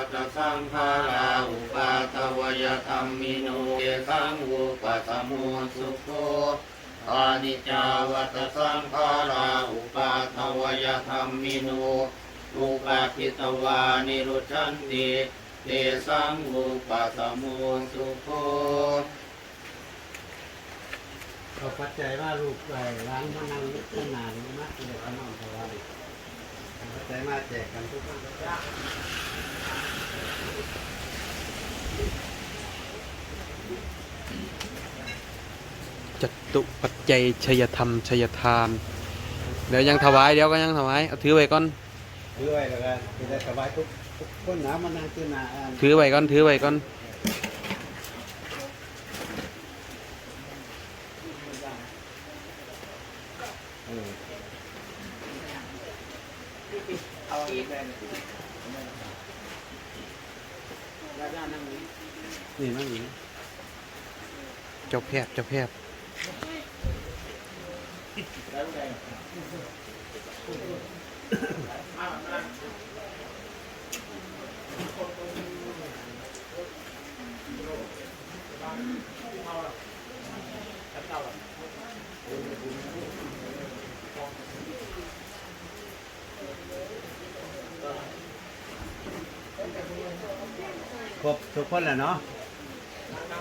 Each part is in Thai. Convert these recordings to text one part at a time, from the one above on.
ปัตสังขาราอุปาทวยธรรมิโนเยสังอุปัสมุสุโขอานิจาวัตสังขาราอุปาทวยธรรมิโนอุปาทิตวานิรุชันติเตสังอุปัสมุสุโขเอาปัจจัยว่าลูกไปร้านมานั่งตั้งนานมากเลยขนมถวายเอาปัจจัยมาแจกกันทุกคนจตุปัจจัยชยธรรมชยทาน เดี๋ยวยังถวายเดี๋ยวก็ยังถวายเอาถือไว้ก่อนด้วยแล้วก็จะได้สบายทุกทุกคนนะมานั่งที่นาอ่านถือไว้ก่อนถือไว้ก่อน นี่นั่งอยู่นี่เจ้าแพบเจ้าแพท รบทุกคนแหละเนาะ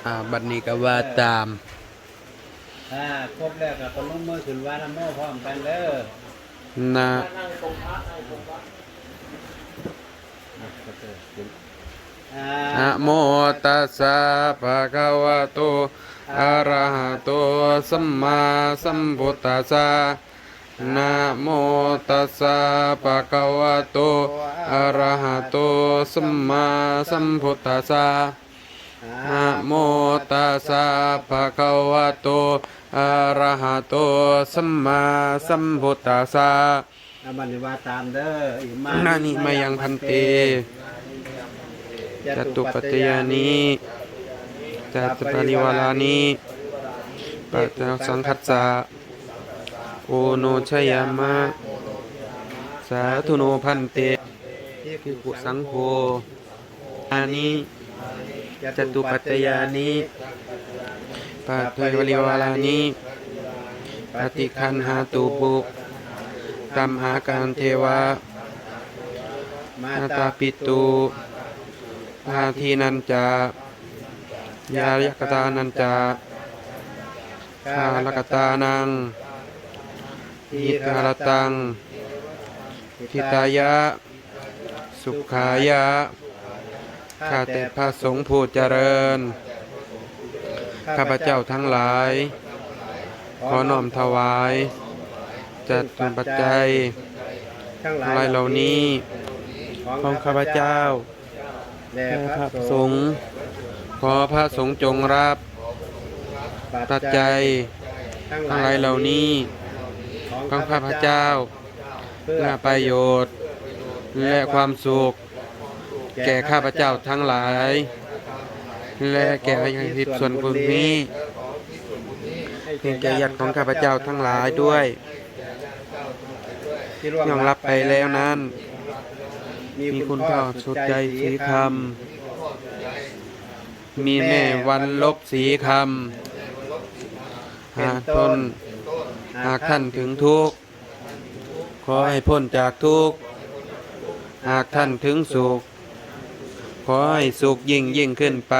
อ่าบัดนี้ก็ว่าตามอ่าครบแล้วก็คนลงมือขึ้นว่าน้ำโมพร้อมกันเด้อนะอะก็เจอขึ้นอ่านะโมตัสสะภะคะวะโตอะระหะโตสัมมาสัมพุทธัสสะ นะโมตัสสะภะคะวะโตอะระหะโตสัมมาสัมพุทธัสสะนะโมตัสสะภะคะวะโตอะระหะโตสัมมาสัมพุทธัสสะอาบันนิวาตามเด้ออิมานานิมายังพันเตจตุปัจจยานิจตุปริวารานิปัจจสังคัสสะ โอโนชยามะ สาธุโนพันเตภิกขุสังโฆอานิจตุปัจจยานิปัจจปริวารานิปฏิคันหาตุปุตัมหาการเทวะมานาตาตาปิตุพาทีนันจายายกตานันจาคาลกตานัง หิตารตังทิตายะ สุขายะ ข้าแต่พระสงฆ์ผู้เจริญ ข้าพเจ้าทั้งหลาย ขอน้อมถวาย จัดเป็นปัจจัยทั้งหลายเหล่านี้ ของข้าพเจ้าแด่พระสงฆ์ฆ์ขอพระสงฆ์จงรับปัจจัยทั้งหลายเหล่านี้ ของข้าพเจ้า เพื่อประโยชน์ และความสุข แก่ข้าพเจ้าทั้งหลาย และแก่ยังทิพส่วนบุญนี้เพียงแก่ญาติของข้าพเจ้าทั้งหลายด้วยยอมรับไปแล้วนั้น มีคุณพ่อสุดใจสีคำมีแม่วันลบสีคำหากทน หากท่านถึงทุกข์ ขอให้พ้นจากทุกข์ หากท่านถึงสุข ขอให้สุขยิ่งยิ่งขึ้นไป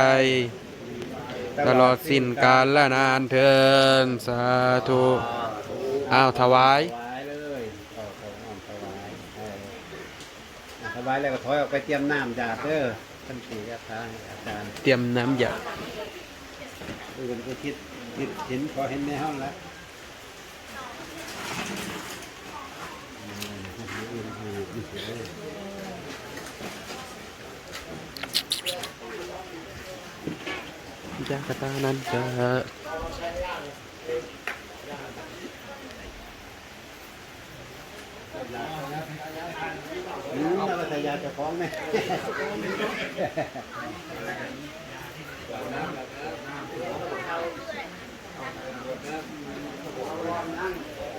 ตลอดสิ้นกาลและนานเทินสาธุอ้าวถวาย ถวายเลยเอาของอ่อนถวายเอออะถวายแล้วก็ถอยออกไปเตรียมน้ำจาดเด้อท่านสี่ยะทางอาจารย์เตรียมน้ำหยา อื่นก็คิดคิดเห็นพอเห็นในห้องแล้ว จากตานั้นจะอืมแล้วก็ทยาจะฟ้องไหม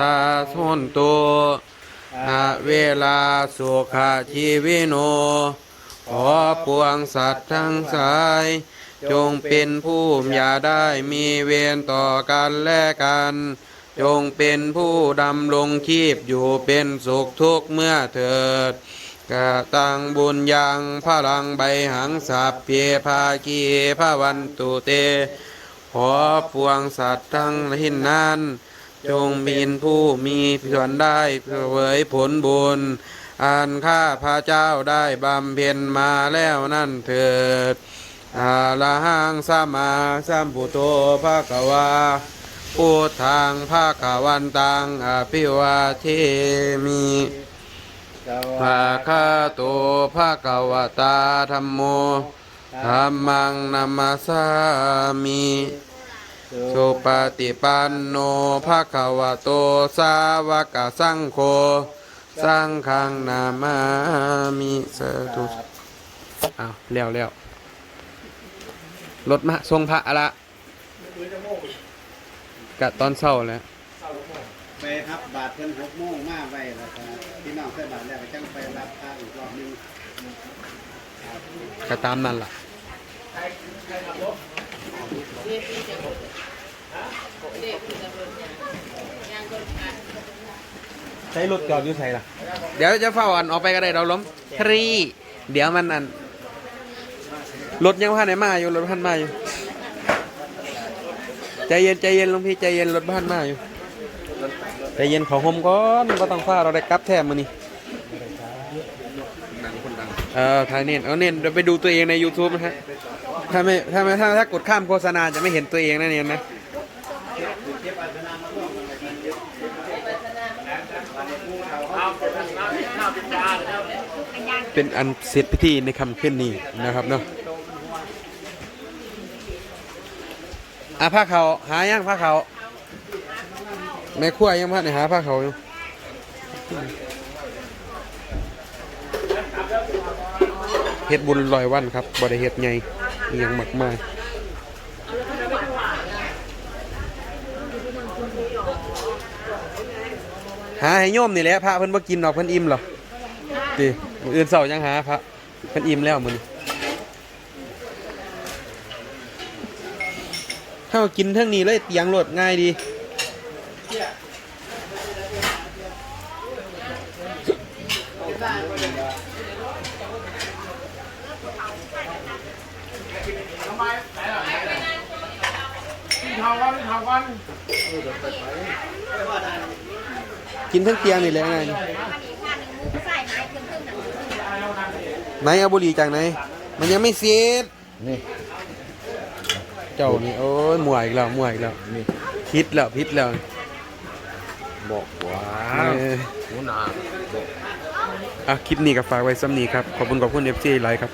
ตาทนตุอาเวลาสุขชีวิโน ขอปวงสัตว์ทั้งสาย จงเป็นผู้อย่าได้มีเวรต่อกันและกัน จงเป็นผู้ดำรงชีพอยู่เป็นสุขทุกข์เมื่อเถิดกะตังบุญยังพลังใบหังสัพเพภาคีพระวันตุเต ขอปวงสัตว์ทั้งหินนั้น จงมีผู้มีส่วนได้เผยผลบุญอันข้าพระเจ้าได้บำเพ็ญมาแล้วนั่นเถิดอาลหังสัมมาสัมพุทโธภะคะวาพุทธังภะควันตังอภิวาเทมิภะคะโตภะควตาธัมโมธัมมังนัมมาสามิ สุปฏิปันโนภะคะวะโตสาวกสังโฆสังฆังนามามิสาธุอ้าวแล้วแล้วรถมาทรงพระอะละกะตอนเช้าแล้วไปรับบาทเพิ่นหกโมงมาไว้แล้วก็พี่น้องใส่บาทแล้วก็จังไปรับทางอีกรอบหนึงก็ตามนั่นล่ะ ใช้รถจอดอยู่ใส่ล่ะ เดี๋ยวจะเฝ้าอันออกไปก็ได้เราล้มทรีเดี๋ยวมันอันรถยังพันไหนมาอยู่รถพันมาอยู่ใจเย็นใจเย็นหลวงพี่ใจเย็นรถบ้านมาอยู่ใจเย็นเขาห่มก่อนก็ต้องฟ้าเราได้กลับแท้มือนี้เออถ่ายเน้นเอาเน้นเดี๋ยวไปดูตัวเองใน YouTube นะฮะ ถ้าไม่ถ้าไม่ถ้าถ้ากดข้ามโฆษณาจะไม่เห็นตัวเองนะเนี่ยนะเป็นอันเสร็จพิธีในคำขึ้นนี้นะครับเนาะอะผ้าเขาวหายังผ้าเขาวแม่ขั้วยังพัดในหาผ้าเขาวอยู่เฮ็ดบุญลอยวันครับบริเฮ็ดไง อหยังมากมายหาให้โยมนี่แหละพระเพิ่นบ่กินหรอกเพิ่นอิ่มหรอกดิมื้ออื่นเสาร์ยังหาพระเพิ่นอิ่มแล้วมื้อนี้าเอากินเทั้งนี้เลยเตียงโหลดง่ายดี กินทั้งเตียงนี่แหละง่ายดีไหนเอาบุหรี่จากไหน มันยังไม่เสร็จนี่ เจ้านี่โอ้ยมั่วอีกแล้วมั่วอีกแล้วพิษแล้วพิษแล้ว บอกว่าเออหัวหน้าบอกอะคลิปนี้ก็ฝากไว้ซ้ำนี้ครับ ขอบคุณขอบคุณเอฟซีไลค์ครับ